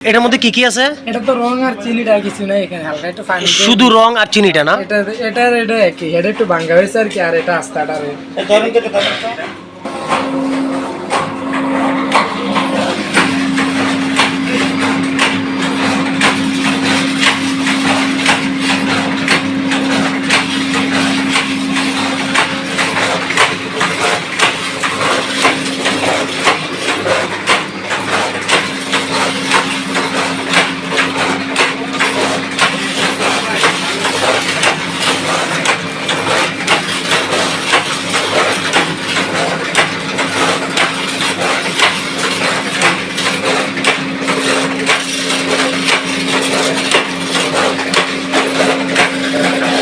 এটার মধ্যে কি কি আছে? এটা তো রং আর চিনিটা কিছু নাই এখানে হালকা একটু পানি শুধু রং আর চিনিটা না? এটা এটা এটা একই এটা একটু ভাঙ্গা হয়েছে আর কি আর এটা আস্তাটা রয়ে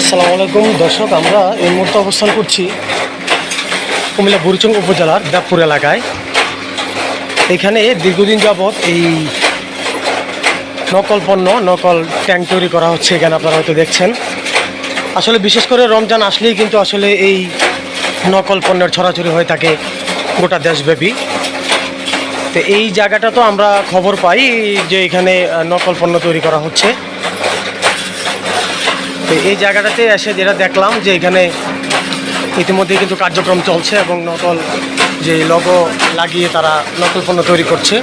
আসসালামু আলাইকুম। দর্শক, আমরা এই মুহূর্তে অবস্থান করছি কুমিল্লা বুড়িচং উপজেলার দেবপুর এলাকায়। এখানে দীর্ঘদিন যাবৎ এই নকল পণ্য, নকল ট্যাঙ্ক তৈরি করা হচ্ছে এখানে আপনারা হয়তো দেখছেন। আসলে বিশেষ করে রমজান আসলেই কিন্তু আসলে এই নকল পণ্যের ছড়াছড়ি হয়ে থাকে গোটা দেশব্যাপী। তো এই জায়গাটা তো আমরা খবর পাই যে এখানে নকল পণ্য তৈরি করা হচ্ছে। তো এই জায়গাটাতে এসে যেটা দেখলাম যে এখানে ইতিমধ্যে কিন্তু কার্যক্রম চলছে এবং নকল যে লগো লাগিয়ে তারা নকল পণ্য তৈরি করছে।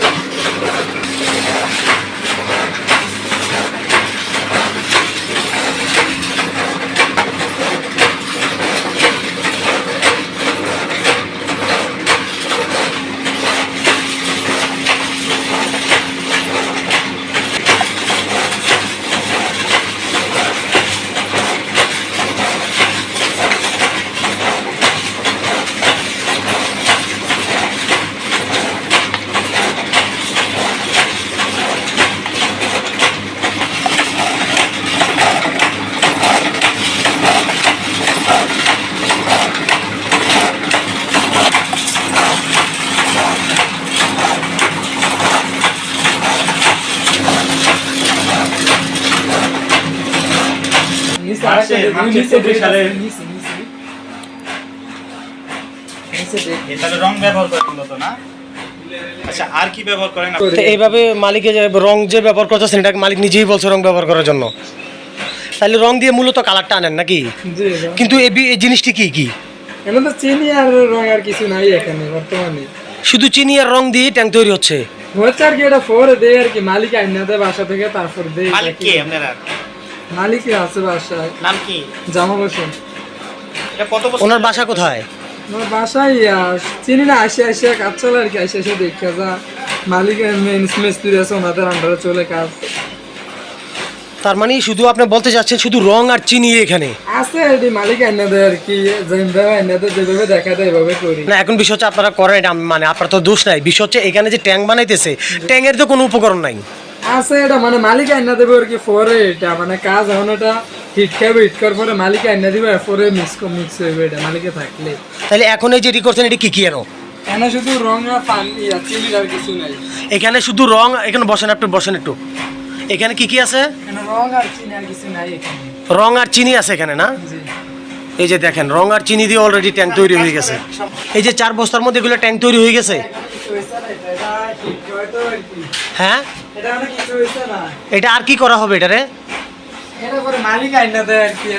চব্বিশ সালে- তাহলে রং ব্যবহার মূলত না? আচ্ছা আর কি ব্যবহার করেন তো এইভাবে মালিকে যে রং যে ব্যবহার করতেছেন এটা মালিক নিজেই বলছে রং ব্যবহার করার জন্য। তাহলে রং দিয়ে মূলত কালারটা আনেন নাকি। কিন্তু এই বি- এই জিনিসটি কি কি? এখানে তো চিনি আর রং আর কিছু নাই এখানে বর্তমানে। শুধু চিনি আর রং দিয়ে ট্যাঙ্ক তৈরি হচ্ছে? হচ্ছে আর কি এটা ফোর দেয় আর কি মালিক আইনা দেয় বাসা থেকে তারপর দেয়। মালিক কে আপনারা? মালিক আছে বাসায়। নাম কি? জামা বসুন। এটা কত বছর? ওনার বাসা কোথায়? আমার বাসায় চিনি না আসে আসে কাজ চলে আর কি আসে আসে দেখে যা। মালিকের মেন মিস্ত্রি আছে ওনাদের আন্ডারে চলে কাজ। তার মানে শুধু আপনি বলতে চাচ্ছেন শুধু রং আর চিনি এখানে? আছে এটি মালিক আইনা দেয় আর কি যেভাবে আইনা দেয় যেভাবে দেখা দেয় এভাবে করি। না এখন বিষয় হচ্ছে আপনারা করেন মানে আপনার তো দোষ নাই। বিষয় হচ্ছে এখানে যে ট্যাঙ্ক বানাইতেছে ট্যাঙ্কের তো কোনো উপকরণ নাই। আছে এটা মানে মালিক আইনা দেবে আর কি পরে এটা মানে কাজ এখন এটা হিট খাবে হিট করার পরে মালিক আইনা দিবে পরে মিক্স মিক্স হইবে এটা মালিকে থাকলে। তাহলে এখন এই যে করছেন এটি কি কি এনো? এখানে শুধু রং আর পানি আর চিনি আর কিছু নাই। এখানে শুধু রং এখানে বসেন একটু বসেন একটু। এখানে কি কি আছে? রং আর চিনি আর কিছু নাই এখানে। রং আর চিনি আছে এখানে না? জি। এই যে দেখেন রং আর চিনি দিয়ে অলরেডি ট্যাঙ্ক তৈরি হয়ে গেছে। এই যে চার বস্তার মধ্যে এগুলো ট্যাঙ্ক তৈরি হয়ে গেছে? হ্যাঁ? এটা এখনও কিছু হয়েছে না। এটা আর কি করা হবে এটারে আইনা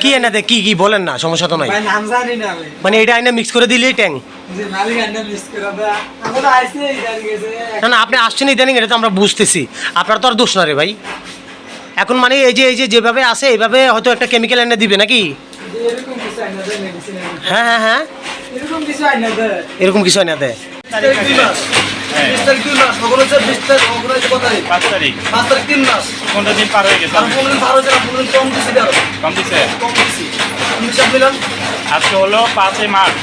কি এনে দে কি কি? বলেন না সমস্যা তো নাই। মানে এটা আইনা মিক্স করে দিলেই ট্যাঙ্ক যে মালিক আইনা মিস করে দেয়। আমরা আইসি ইদার গেছে। না না আপনি আসছেন ইদানিং এটা তো আমরা বুঝতেছি। আপনার তো আর দোষ না রে ভাই। এখন মানে এই যে এই যে যেভাবে আছে এইভাবে হয়তো একটা কেমিক্যাল এনে দিবে নাকি? আইনা হ্যাঁ হ্যাঁ হ্যাঁ। এরকম কিছু আইনা দেয়। এরকম কিছু এনে দেয়। বিশ তারিখ দুই মাস সকল হচ্ছে বিশ তারিখ সকল হচ্ছে কত তারিখ? পাঁচ তারিখ। পাঁচ তারিখ তিন মাস। পনেরো দিন পার হয়ে গেছে? পনেরো দিন পার হয়েছে না পনেরো দিন কম দিছি আরও? কম দিছে? কম দিছি। হিসাব দিলাম আজকে হলো পাঁচই মার্চ।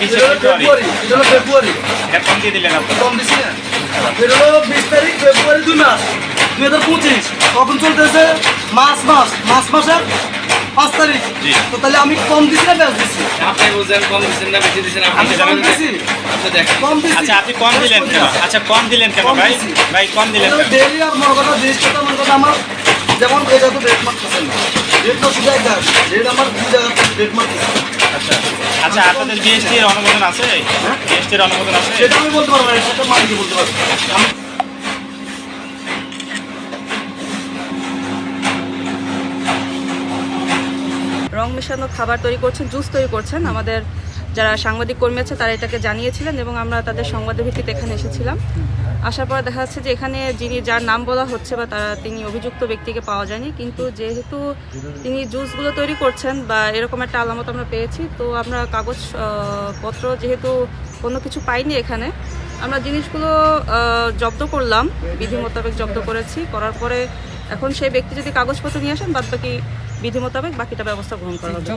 বিশে হলো ফেব্রুয়ারি। এটা হলো ফেব্রুয়ারি। এটা কম দিয়ে দিলেন আপনি কম দিছি না। এটা হলো বিশ তারিখ ফেব্রুয়ারি দুই মাস দুই হাজার পঁচিশ। কখন চলতেছে? মাস মাস মাস মাসের পাঁচ তারিখ? জি। তো তাহলে আমি কম দিছি না বেশ দিছি? আপনি বুঝছেন কম দিচ্ছেন না বেশি দিচ্ছেন আপনি আমি জানেন। দিছি। আপনি দেখেন। কম দিছি। আচ্ছা আপনি কম দিলেন কেন? আচ্ছা কম দিলেন কেন ভাই? ভাই কম দিলেন কেন? ডেলি আর মনে কথা জিনিসটা মনে কথা আমার যেমন এটা তো রেট মারতেছে না রেট তো শুধু একটা রেট আমার দুই জায়গা রেট মারতেছে আচ্ছা আচ্ছা আপনাদের জিএসটি এর অনুমোদন আছে? জিএসটি এর অনুমোদন আছে? সেটা আমি বলতে পারব না সেটা মালিকই বলতে পারব। মেশানো খাবার তৈরি করছেন জুস তৈরি করছেন। আমাদের যারা সাংবাদিক কর্মী আছে তারা এটাকে জানিয়েছিলেন এবং আমরা তাদের সংবাদের ভিত্তিতে এখানে এসেছিলাম। আসার পর দেখা যাচ্ছে যে এখানে যিনি যার নাম বলা হচ্ছে বা তারা তিনি অভিযুক্ত ব্যক্তিকে পাওয়া যায়নি কিন্তু যেহেতু তিনি জুসগুলো তৈরি করছেন বা এরকম একটা আলামত আমরা পেয়েছি তো আমরা কাগজ পত্র যেহেতু কোনো কিছু পাইনি এখানে আমরা জিনিসগুলো জব্দ করলাম বিধি মোতাবেক জব্দ করেছি। করার পরে এখন সেই ব্যক্তি যদি কাগজপত্র নিয়ে আসেন বাদ বাকি বিধি মোতাবেক বাকিটা ব্যবস্থা গ্রহণ করা হবে।